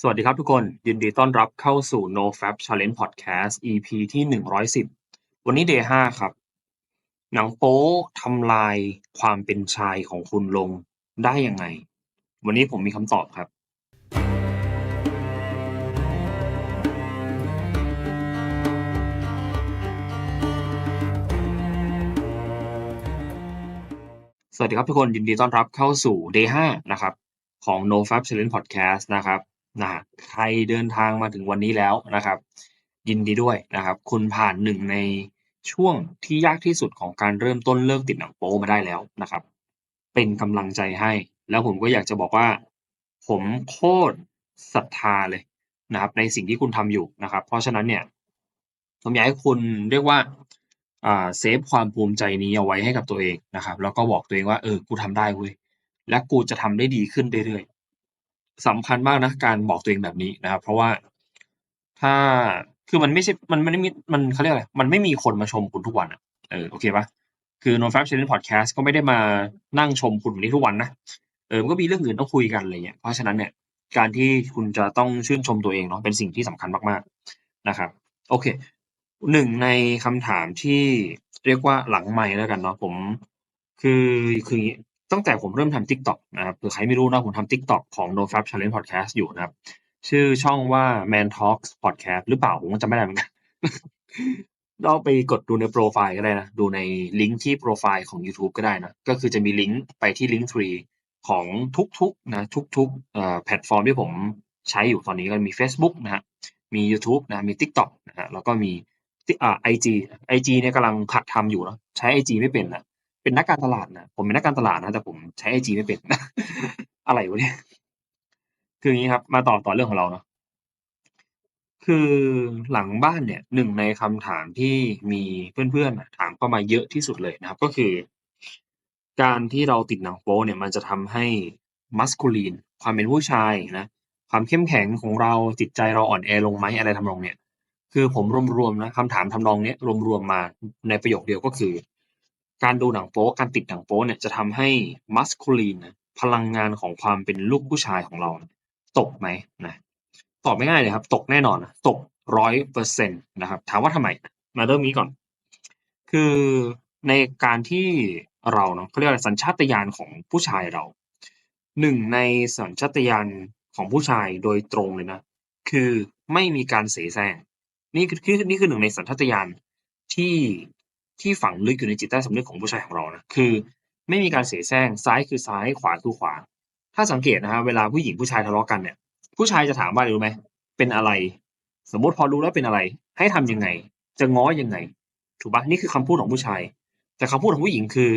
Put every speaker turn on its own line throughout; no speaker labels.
สวัสดีครับทุกคน ยินดีต้อนรับเข้าสู่ No Fab Challenge Podcast EP ที่ 110 วันนี้ Day 5ครับ หนังโป๊ทำลายความเป็นชายของคุณลงได้ยังไง วันนี้ผมมีคำตอบครับ สวัสดีครับทุกคน ยินดีต้อนรับเข้าสู่ Day 5นะครับของ No Fab Challenge Podcast นะครับ นะใครเดินทางมาถึงวันนี้แล้วนะครับ ยินดีด้วยนะครับ คุณผ่านหนึ่งในช่วงที่ยากที่สุดของการเริ่มต้นเลิกติดหนังโป๊มาได้แล้วนะครับ เป็นกำลังใจให้ แล้วผมก็อยากจะบอกว่า ผมโคตรศรัทธาเลยนะครับ ในสิ่งที่คุณทำอยู่นะครับ เพราะฉะนั้นเนี่ยผมอยากให้คุณเรียกว่าอ่าเซฟความภูมิใจนี้เอาไว้ให้กับตัวเองนะครับ แล้วก็บอกตัวเองว่าเออกูทำได้เว้ยและกูจะทำได้ดีขึ้นเรื่อย สำคัญมากนะการบอกตัวเองแบบนี้นะครับ เพราะว่าถ้าคือมันไม่ใช่มันไม่ได้มีมันเขาเรียกอะไรมันไม่มีคนมาชมคุณทุกวันอะเออโอเคปะคือ No Fab Challenge Podcast ก็ไม่ได้มานั่งชมคุณแบบนี้ทุกวันนะเออมันก็มีเรื่องอื่นต้องคุยกันอะไรเงี้ยเพราะฉะนั้นเนี่ยการที่คุณจะต้องชื่นชมตัวเองเนาะเป็นสิ่งที่สำคัญมากๆนะครับ โอเคหนึ่งในคำถามที่เรียกว่าหลังไมค์แล้วกันเนาะผม คือคืออย่างงี้ ตั้งแต่ผมเริ่มทำ TikTok นะครับหรือใครไม่รู้นะผมทำ TikTok ของ No Fab Challenge Podcast อยู่นะครับ ชื่อช่องว่า Man Talks Podcast หรือเปล่า ผมก็จำไม่ได้เหมือนกันเราไปกดดูในโปรไฟล์ก็ได้นะ ดูในลิงก์ที่โปรไฟล์ของ YouTube ก็ได้นะ ก็คือจะมีลิงก์ไปที่ลิงก์ทรีของทุกๆนะทุกๆเอ่อแพลตฟอร์มที่ผมใช้อยู่ตอนนี้ก็มี Facebook นะฮะมี YouTube นะ มี TikTok นะฮะแล้วก็มีอ่า IG IG เนี่ยกำลังหัดทำอยู่นะใช้ IG ไม่เป็นนะ เป็นนักการตลาดนะผมเป็นนักการตลาดนะแต่ผมใช้ IG ไม่เป็นอะไรวะเนี่ยคืออย่างนี้ครับ มาต่อต่อเรื่องของเราเนาะคือหลังบ้านเนี่ยหนึ่งในคำถามที่มีเพื่อนๆถามเข้ามาเยอะที่สุดเลยนะครับ ก็คือ การที่เราติดหนังโป๊เนี่ย มันจะทำให้มัสคูลีน ความเป็นผู้ชายนะความเข้มแข็งของเราจิตใจเราอ่อนแอลงไหมอะไรทำนองเนี่ย คือผมรวมๆนะคำถามทำนองเนี้ยรวมๆมาในประโยคเดียวก็คือ การดูหนังโป๊การติดหนังโป๊เนี่ยจะทำให้มัสคูลีนนะพลังงานของความเป็นลูกผู้ชายของเรา ตกไหมนะตอบไม่ง่ายเลยครับ ตกแน่นอนนะตกร้อยเปอร์เซ็นตนะครับ ถามว่าทำไม มาเริ่มนี้ก่อน คือในการที่เราเนาะเขาเรียกอะไรสัญชาตญาณของผู้ชายเราหนึ่งในสัญชาตญาณของผู้ชายโดยตรงเลยนะ คือไม่มีการเสแสร้งนี่คือนี่คือหนึ่งในสัญชาตญาณที่ ที่ฝังลึกอยู่ในจิตใต้สำนึกของผู้ชายของเรานะคือ ไม่มีการเสแสร้งซ้ายคือซ้ายขวาคือขวา ถ้าสังเกตนะฮะเวลาผู้หญิงผู้ชายทะเลาะกันเนี่ย ผู้ชายจะถามว่ารู้ไหมเป็นอะไร สมมติพอรู้แล้วเป็นอะไร ให้ทำยังไง จะง้อยังไง ถูกปะนี่คือคำพูดของผู้ชาย แต่คำพูดของผู้หญิงคือ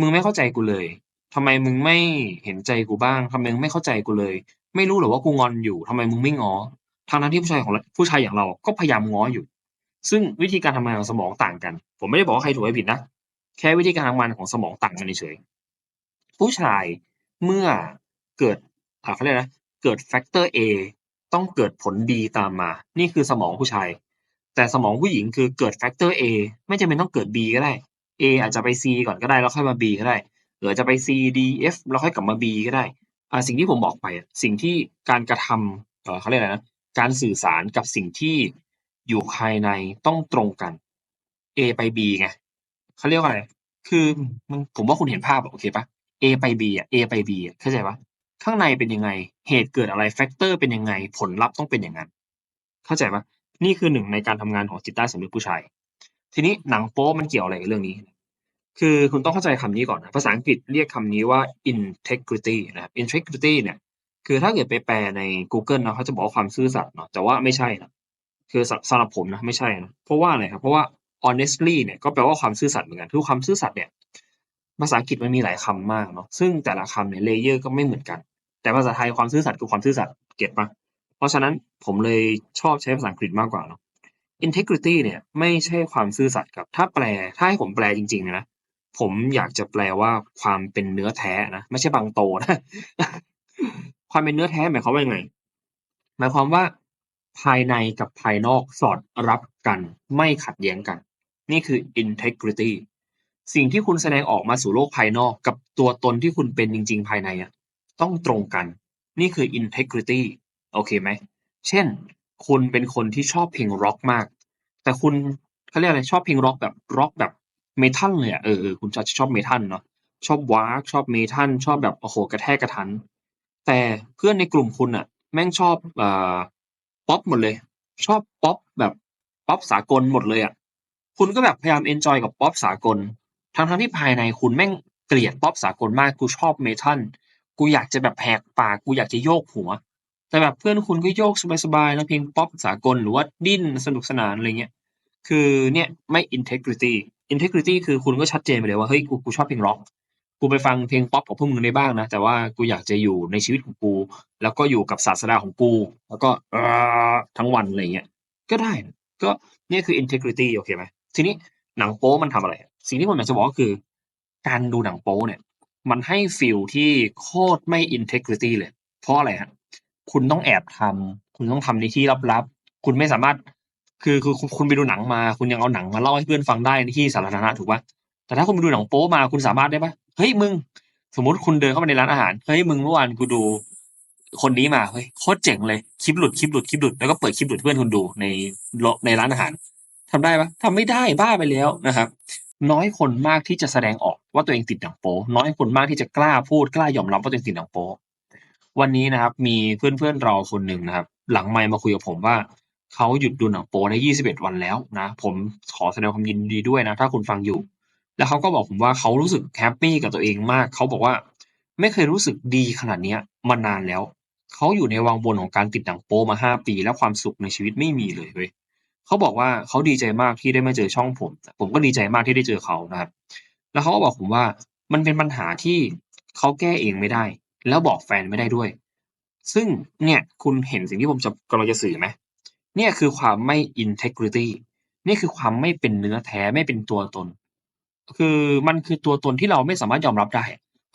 มึงไม่เข้าใจกูเลยทำไมมึงไม่เห็นใจกูบ้างทำไมมึงไม่เข้าใจกูเลย ไม่รู้หรอว่ากูงอนอยู่ทำไมมึงไม่ง้อทางนั้นที่ผู้ชายของผู้ชายอย่างเราก็พยายามง้ออยู่ ซึ่งวิธีการทำงานของสมองต่างกัน ผมไม่ได้บอกว่าใครถูกใครผิดนะ แค่วิธีการทำงานของสมองต่างกันเฉยผู้ชายเมื่อเกิดเขาเรียกนะเกิดแฟกเตอร์ A ต้องเกิดผล B ตามมา นี่คือสมองผู้ชาย แต่สมองผู้หญิงคือเกิดแฟกเตอร์ A ไม่จำเป็นต้องเกิด B ก็ได้ A อาจจะไป C ก่อนก็ได้แล้วค่อยมา B ก็ได้หรือจะไป C D F แล้วค่อยกลับมา B ก็ได้สิ่งที่ผมบอกไป สิ่งที่การกระทำเขาเรียกอะไรนะ การสื่อสารกับสิ่งที่ อยู่ภายในต้องตรงกัน A ไป B ไงเขาเรียกว่าอะไร คือมันผมว่าคุณเห็นภาพอะโอเคปะ A ไป B อะ A ไป B อะเข้าใจปะข้างในเป็นยังไง เหตุเกิดอะไรแฟกเตอร์เป็นยังไง ผลลัพธ์ต้องเป็นอย่างนั้น เข้าใจปะนี่คือหนึ่งในการทำงานของจิตใต้สำนึกผู้ชาย ทีนี้หนังโป๊มันเกี่ยวอะไรกับเรื่องนี้ คือคุณต้องเข้าใจคำนี้ก่อนนะ ภาษาอังกฤษเรียกคำนี้ว่า integrity นะครับ integrity เนี่ย คือถ้าเกิดไปแปลใน Google เนาะเขาจะบอกความซื่อสัตย์เนาะ แต่ว่าไม่ใช่นะ คือสำหรับผมนะไม่ใช่นะเพราะว่าอะไรครับเพราะว่า honestly เนี่ยก็แปลว่าความซื่อสัตย์เหมือนกันคือความซื่อสัตย์เนี่ยภาษาอังกฤษมันมีหลายคำมากเนาะซึ่งแต่ละคำเนี่ยเลเยอร์ก็ไม่เหมือนกัน แต่ภาษาไทยความซื่อสัตย์คือความซื่อสัตย์เก็ตปะเพราะฉะนั้นผมเลยชอบใช้ภาษาอังกฤษมากกว่าเนาะ integrity เนี่ยไม่ใช่ความซื่อสัตย์ครับ ถ้าแปลถ้าให้ผมแปลจริงๆนะผมอยากจะแปลว่าความเป็นเนื้อแท้นะไม่ใช่บางโตนะความเป็นเนื้อแท้หมายความว่าไงหมายความว่า ภายในกับภายนอกสอดรับกันไม่ขัดแย้งกัน นี่คือ integrity สิ่งที่คุณแสดงออกมาสู่โลกภายนอกกับตัวตนที่คุณเป็นจริง ๆ ภายในอะต้องตรงกัน นี่คือ integrity โอเคไหม เช่น คุณเป็นคนที่ชอบเพลงร็อกมาก แต่คุณเขาเรียกอะไรชอบเพลงร็อกแบบร็อกแบบเมทัลเลยอะเออคุณจะชอบเมทัลเนาะชอบวากชอบเมทัลชอบแบบโอ้โหกระแทกกระทัน แต่เพื่อนในกลุ่มคุณอะแม่งชอบอ่า ป๊อปหมดเลย ชอบป๊อปแบบป๊อปสากลหมดเลยอะคุณก็แบบพยายามเอนจอยกับป๊อปสากล ทั้งทั้งที่ภายในคุณแม่งเกลียดป๊อปสากลมากกูชอบเมทัลกูอยากจะแบบแหกปากกูอยากจะโยกหัว แต่แบบเพื่อนคุณก็โยกสบายๆนะเพลงป๊อปสากลหรือว่าดิ้นสนุกสนานอะไรเงี้ยคือเนี่ยไม่ integrity integrity คือคุณก็ชัดเจนไปเลยว่าเฮ้ยกูกูชอบเพลงร็อก กูไปฟังเพลงป๊อปของพวกมึงได้บ้างนะ แต่ว่ากูอยากจะอยู่ในชีวิตของกู แล้วก็อยู่กับศาสดาของกู แล้วก็เออทั้งวันอะไรเงี้ยก็ได้ก็เนี่ยคือ integrity โอเคไหมทีนี้หนังโป๊มันทำอะไร สิ่งที่ผมอยากจะบอกก็คือ การดูหนังโป๊เนี่ย มันให้ฟีลที่โคตรไม่ integrity เลย เพราะอะไรฮะคุณต้องแอบทำคุณต้องทำในที่ลับๆ คุณไม่สามารถ คือคือคุณคุณไปดูหนังมา คุณยังเอาหนังมาเล่าให้เพื่อนฟังได้ในที่สาธารณะถูกปะแต่ถ้าคุณไปดูหนังโป๊มาคุณสามารถได้ปะ เฮ้ยมึง สมมติคุณเดินเข้าไปในร้านอาหาร เฮ้ยมึงเมื่อวานกูดู คนนี้มาเฮ้ยโคตรเจ๋งเลยคลิปหลุดคลิปหลุดคลิปหลุดแล้วก็เปิดคลิปหลุดเพื่อนคุณดูในในร้านอาหารทำได้ปะทำไม่ได้บ้าไปแล้วนะครับ น้อยคนมากที่จะแสดงออกว่าตัวเองติดหนังโป๊น้อยคนมากที่จะกล้าพูดกล้ายอมรับว่าตัวเองติดหนังโป๊วันนี้นะครับ มีเพื่อนๆเราคนหนึ่งนะครับ หลังไมค์มาคุยกับผมว่าเขาหยุดดูหนังโป๊ได้ 21 วันแล้วนะ ผมขอแสดงความยินดีด้วยนะ ถ้าคุณฟังอยู่ แล้วเขาก็บอกผมว่าเขารู้สึกแฮปปี้กับตัวเองมาก เขาบอกว่า ไม่เคยรู้สึกดีขนาดเนี้ยมานานแล้ว เขาอยู่ในวังวนของการติดหนังโป๊มาห้าปี แล้วความสุขในชีวิตไม่มีเลยเว้ยเขาบอกว่าเขาดีใจมากที่ได้มาเจอช่องผม ผมก็ดีใจมากที่ได้เจอเขานะครับ แล้วเขาก็บอกผมว่ามันเป็นปัญหาที่เขาแก้เองไม่ได้ แล้วบอกแฟนไม่ได้ด้วย ซึ่งเนี่ยคุณเห็นสิ่งที่ผมจะกำลังจะสื่อไหมเนี่ยคือความไม่ integrity นี่คือความไม่เป็นเนื้อแท้ไม่เป็นตัวตน คือมันคือตัวตนที่เราไม่สามารถยอมรับได้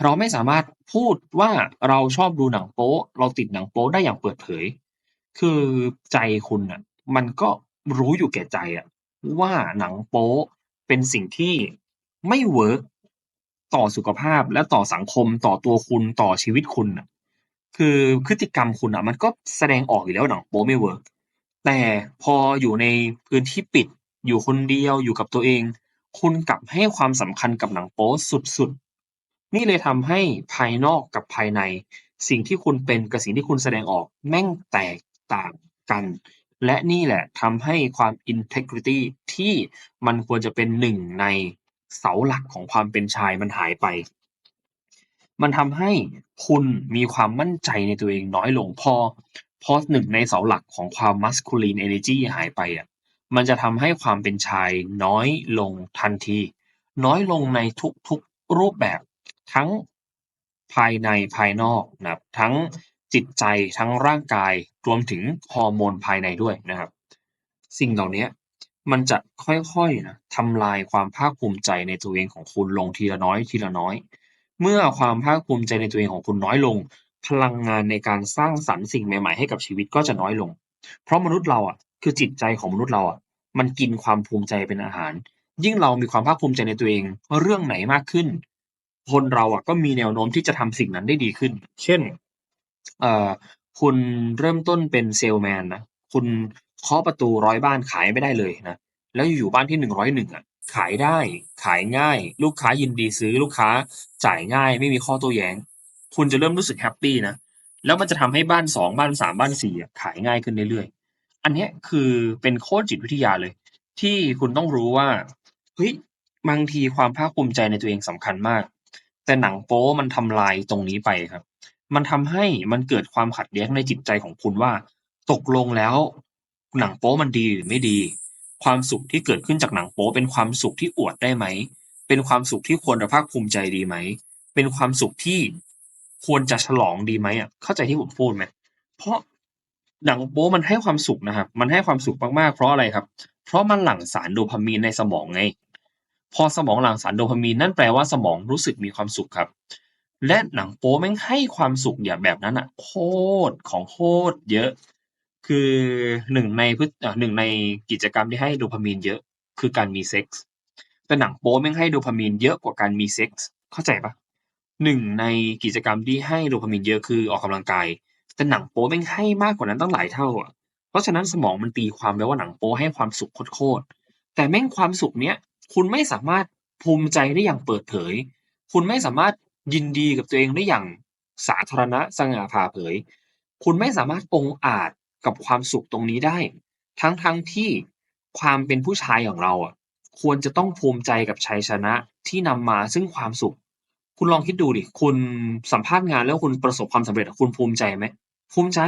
เราไม่สามารถพูดว่าเราชอบดูหนังโป๊เราติดหนังโป๊ได้อย่างเปิดเผย คือใจคุณอะ มันก็รู้อยู่แก่ใจอะว่าหนังโป๊เป็นสิ่งที่ไม่เวิร์กต่อสุขภาพและต่อสังคมต่อตัวคุณต่อชีวิตคุณอะคือพฤติกรรมคุณอะ มันก็แสดงออกอยู่แล้วหนังโป๊ไม่เวิร์กแต่พออยู่ในพื้นที่ปิดอยู่คนเดียวอยู่กับตัวเอง คุณกลับให้ความสำคัญกับหนังโป๊สุด ๆ นี่เลยทำให้ภายนอกกับภายใน สิ่งที่คุณเป็นกับสิ่งที่คุณแสดงออกแม่งแตกต่างกัน และนี่แหละทำให้ความ integrity ที่มันควรจะเป็นหนึ่งในเสาหลักของความเป็นชายมันหายไป มันทำให้คุณมีความมั่นใจในตัวเองน้อยลงพอพอหนึ่งในเสาหลักของความ masculine energy หายไปอะ มันจะทำให้ความเป็นชายน้อยลงทันที น้อยลงในทุกๆรูปแบบทั้งภายในภายนอกนะครับทั้งจิตใจทั้งร่างกายรวมถึงฮอร์โมนภายในด้วยนะครับ สิ่งเหล่านี้มันจะค่อยๆนะทำลายความภาคภูมิใจในตัวเองของคุณลงทีละน้อยทีละน้อย เมื่อความภาคภูมิใจในตัวเองของคุณน้อยลง พลังงานในการสร้างสรรค์สิ่งใหม่ๆให้กับชีวิตก็จะน้อยลง เพราะมนุษย์เราอะ คือจิตใจของมนุษย์เราอะมันกินความภูมิใจเป็นอาหาร ยิ่งเรามีความภาคภูมิใจในตัวเองเรื่องไหนมากขึ้น คนเราอะก็มีแนวโน้มที่จะทำสิ่งนั้นได้ดีขึ้น เช่นเอ่อคุณเริ่มต้นเป็นเซลแมนนะคุณเคาะประตูร้อยบ้านขายไม่ได้เลยนะแล้วอยู่บ้านที่หนึ่งร้อยหนึ่งอะขายได้ขายง่าย ลูกค้ายินดีซื้อลูกค้าจ่ายง่าย ไม่มีข้อโต้แย้ง คุณจะเริ่มรู้สึกแฮปปี้นะแล้วมันจะทำให้บ้านสองบ้านสามบ้านสี่ขายง่ายขึ้นเรื่อยๆ อันนี้คือเป็นโค้ดจิตวิทยาเลย ที่คุณต้องรู้ว่า เฮ้ย บางทีความภาคภูมิใจในตัวเองสำคัญมาก แต่หนังโป๊มันทำลายตรงนี้ไปครับ มันทำให้มันเกิดความขัดแย้งในจิตใจของคุณว่า ตกลงแล้ว หนังโป๊มันดีหรือไม่ดี ความสุขที่เกิดขึ้นจากหนังโป๊เป็นความสุขที่อวดได้ไหม เป็นความสุขที่ควรจะภาคภูมิใจดีไหม เป็นความสุขที่ควรจะฉลองดีไหมอะ เข้าใจที่ผมพูดไหม เพราะ หนังโป๊มันให้ความสุขนะครับ มันให้ความสุขมากๆ เพราะอะไรครับ เพราะมันหลั่งสารโดพามีนในสมองไง พอสมองหลั่งสารโดพามีนนั่นแปลว่าสมองรู้สึกมีความสุขครับ และหนังโป๊แม่งให้ความสุขอย่างแบบนั้นอะโคตรของโคตรเยอะ คือหนึ่งในพฤอ่าหนึ่งในกิจกรรมที่ให้โดพามีนเยอะ คือการมีเซ็กส์แต่หนังโป๊แม่งให้โดพามีนเยอะกว่าการมีเซ็กส์เข้าใจปะหนึ่งในกิจกรรมที่ให้โดพามีนเยอะคือออกกำลังกาย แต่หนังโป๊แม่งให้มากกว่านั้นตั้งหลายเท่าอะเพราะฉะนั้นสมองมันตีความไปว่าหนังโป๊ให้ความสุขโคตรๆแต่แม่งความสุขเนี้ยคุณไม่สามารถภูมิใจได้อย่างเปิดเผย คุณไม่สามารถยินดีกับตัวเองได้อย่างสาธารณะสง่าผ่าเผย คุณไม่สามารถองอาจกับความสุขตรงนี้ได้ ทั้งๆทที่ความเป็นผู้ชายของเราอะควรจะต้องภูมิใจกับชัยชนะที่นำมาซึ่งความสุข คุณลองคิดดูดิ คุณสัมภาษณ์งานแล้วคุณประสบความสำเร็จคุณภูมิใจไหมภูมิใจ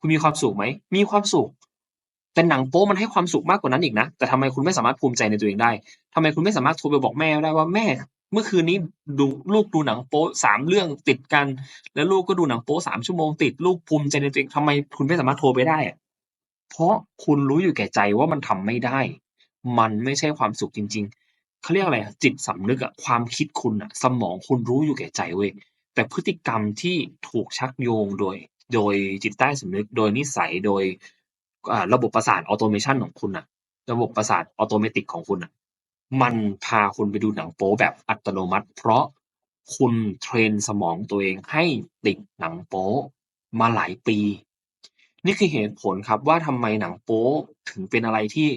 คุณมีความสุขไหม มีความสุข แต่หนังโป๊มันให้ความสุขมากกว่านั้นอีกนะ แต่ทำไมคุณไม่สามารถภูมิใจในตัวเองได้ทำไมคุณไม่สามารถโทรไปบอกแม่ได้ว่าแม่ เมื่อคืนนี้ดูลูกดูหนังโป๊สามเรื่องติดกัน แล้วลูกก็ดูหนังโป๊สามชั่วโมงติด ลูกภูมิใจในตัวเองทำไมคุณไม่สามารถโทรไปได้ เพราะคุณรู้อยู่แก่ใจว่ามันทำไม่ได้ มันไม่ใช่ความสุขจริง เขาเรียกอะไรอะจิตสำนึกอะ ความคิดคุณอะสมองคุณรู้อยู่แก่ใจเว้ย แต่พฤติกรรมที่ถูกชักโยงโดย โดยจิตใต้สำนึก โดยนิสัย โดย อ่า ระบบประสาท Automation ของคุณน่ะ ระบบประสาทอัตโนมัติของคุณน่ะ มันพาคุณไปดูหนังโป๊แบบอัตโนมัติ เพราะคุณเทรนสมองตัวเองให้ติดหนังโป๊มาหลายปี นี่คือเหตุผลครับว่าทำไมหนังโป๊ถึงเป็นอะไรที่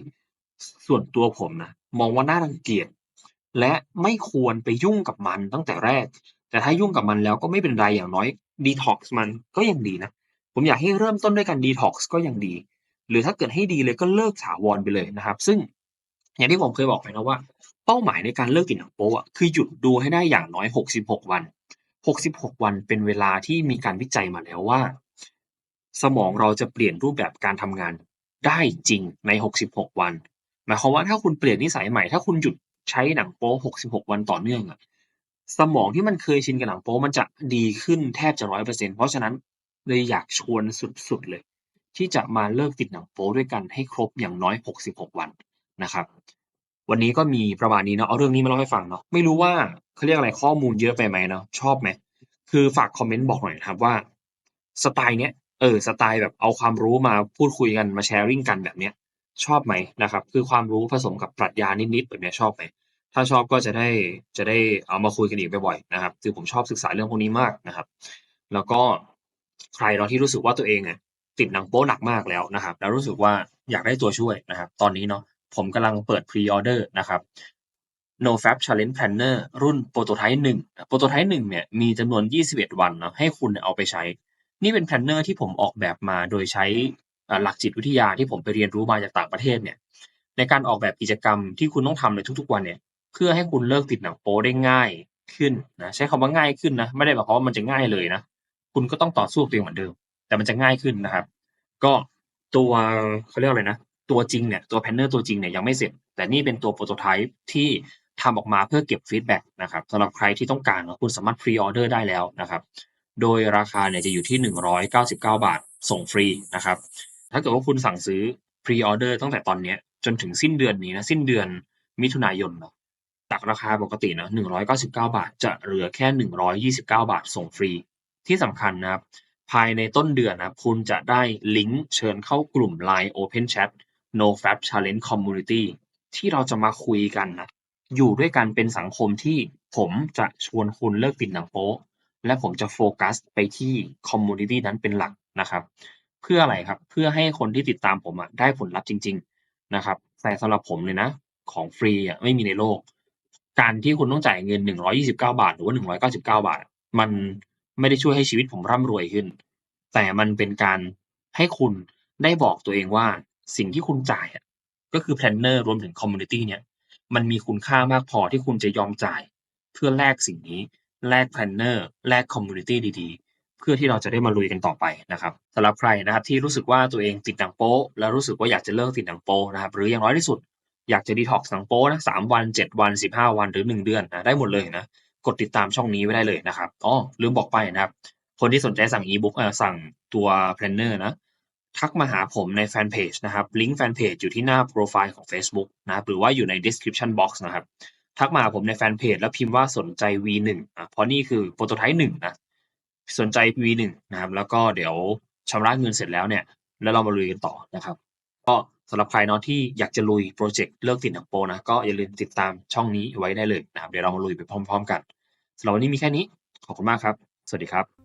ส่วนตัวผมนะ มองว่าน่ารังเกียจและไม่ควรไปยุ่งกับมันตั้งแต่แรก แต่ถ้ายุ่งกับมันแล้วก็ไม่เป็นไรอย่างน้อย Detox มันก็ยังดีนะ ผมอยากให้เริ่มต้นด้วยการ Detox ก็ยังดี หรือถ้าเกิดให้ดีเลยก็เลิกถาวรไปเลยนะครับ ซึ่งอย่างที่ผมเคยบอกไปนะว่า เป้าหมายในการเลิกติดหนังโป๊ะคือหยุดดูให้ได้อย่างน้อย 66 วัน 66 วันเป็นเวลาที่มีการวิจัยมาแล้วว่า สมองเราจะเปลี่ยนรูปแบบการทำงานได้จริงใน 66 วัน หมายความว่าถ้าคุณเปลี่ยนนิสัยใหม่ ถ้าคุณหยุดใช้หนังโป๊66วันต่อเนื่องอะสมองที่มันเคยชินกับหนังโป๊มันจะดีขึ้นแทบจะ100%เปอร์เซ็นเพราะฉะนั้นเลยอยากชวนสุดๆเลย ที่จะมาเลิกติดหนังโป๊ด้วยกันให้ครบอย่างน้อย66วันนะครับวันนี้ก็มีประมาณนี้เนาะเอาเรื่องนี้มาเล่าให้ฟังเนาะไม่รู้ว่าเขาเรียกอะไรข้อมูลเยอะไปไหมเนาะชอบไหม?คือฝากคอมเมนต์บอกหน่อยครับว่าสไตล์เนี้ยเออสไตล์แบบเอาความรู้มาพูดคุยกันมา sharing กันแบบเนี้ย ชอบไหมนะครับ คือความรู้ผสมกับปรัชญานิดๆแบบเนี้ยชอบไหม?ถ้าชอบก็จะได้จะได้เอามาคุยกันอีกบ่อยๆนะครับ คือผมชอบศึกษาเรื่องพวกนี้มากนะครับ แล้วก็ใครเนาที่รู้สึกว่าตัวเองอะติดหนังโป๊หนักมากแล้วนะครับ แล้วรู้สึกว่าอยากได้ตัวช่วยนะครับ ตอนนี้เนาะผมกำลังเปิด Pre-order นะครับ NoFap Challenge Planner รุ่น Prototype 1 Prototype 1เนี่ยมีจำนวน 21 วันเนาะให้คุณเอาไปใช้ นี่เป็น Planner ที่ผมออกแบบมาโดยใช้ หลักจิตวิทยาที่ผมไปเรียนรู้มาจากต่างประเทศเนี่ย ในการออกแบบกิจกรรมที่คุณต้องทำในทุก ๆ วันเนี่ย เพื่อให้คุณเลิกติดหนังโป๊ได้ง่ายขึ้นนะใช้คำว่าง่ายขึ้นนะไม่ได้หมายความว่ามันจะง่ายเลยนะคุณก็ต้องต่อสู้ตัวเองเหมือนเดิม แต่มันจะง่ายขึ้นนะครับ ก็ตัวเขาเรียกอะไรนะ ตัวจริงเนี่ยตัว Planner ตัวจริงเนี่ยยังไม่เสร็จ แต่นี่เป็นตัว Prototype ที่ทำออกมาเพื่อเก็บฟีดแบ็กนะครับสำหรับใครที่ต้องการเนาะคุณสามารถ Pre-order ได้แล้วนะครับ โดยราคาเนี่ยจะอยู่ที่ 199 บาทส่งฟรีนะครับ ถ้าเกิดว่าคุณสั่งซื้อ Pre-order ตั้งแต่ตอนเนี้ยจนถึงสิ้นเดือนนี้นะ สิ้นเดือนมิถุนายนเนาะจากราคาปกติเนาะ199 บาท จะเหลือแค่ 129 บาทส่งฟรี ที่สำคัญนะครับ ภายในต้นเดือนนะคุณจะได้ลิงก์เชิญเข้ากลุ่ม LINE Open Chat NoFap Challenge Community ที่เราจะมาคุยกันนะอยู่ด้วยกันเป็นสังคมที่ผมจะชวนคุณเลิกติดหนังโป๊และผมจะโฟกัสไปที่คอมมิวนิตีนั้นเป็นหลักนะครับ เพื่ออะไรครับ เพื่อให้คนที่ติดตามผมอะได้ผลลัพธ์จริง ๆนะครับแต่สำหรับผมเลยนะ ของฟรีอะไม่มีในโลก การที่คุณต้องจ่ายเงิน 129 บาท หรือว่า 199 บาท มันไม่ได้ช่วยให้ชีวิตผมร่ำรวยขึ้น แต่มันเป็นการให้คุณได้บอกตัวเองว่าสิ่งที่คุณจ่ายอะก็คือ Planner รวมถึงคอมมิวนิตี้เนี้ยมันมีคุณค่ามากพอที่คุณจะยอมจ่าย เพื่อแลกสิ่งนี้ แลก Planner แลกคอมมิวนิตี้ดีๆ พื่อที่เราจะได้มาลุยกันต่อไปนะครับสำหรับใครนะครับที่รู้สึกว่าตัวเองติดหนังโป๊แล้วรู้สึกว่าอยากจะเลิกติดหนังโป๊นะครับหรืออย่างน้อยที่สุดอยากจะ Detox หนังโป๊นะ3วัน7วัน15วันหรือ1เดือนนะได้หมดเลยนะกดติดตามช่องนี้ไว้ได้เลยนะครับอ้อลืมบอกไปนะครับ คนที่สนใจสั่ง E-book เอ่อสั่งตัว Planner นะทักมาหาผมในแฟนเพจนะครับลิงก์แฟนเพจอยู่ที่หน้าโพรไฟล์ของเฟซบุ๊กนะรหรือว่าอยู่ใน description box นะครับทักมาหาผมในแฟนเพจแล้วพิมพ์ว่าสนใจ V1 อ่าเพราะนี่คือ Prototype 1นะ สนใจ V1 นะครับ แล้วก็เดี๋ยวชำระเงินเสร็จแล้วเนี่ย แล้วเรามาลุยกันต่อนะครับ ก็สำหรับใครเนาะที่อยากจะลุยโปรเจกต์เลิกติดหนังโปนะก็อย่าลืมติดตามช่องนี้ไว้ได้เลยนะครับ เดี๋ยวเรามาลุยไปพร้อม ๆ กันสำหรับวันนี้มีแค่นี้ ขอบคุณมากครับ สวัสดีครับ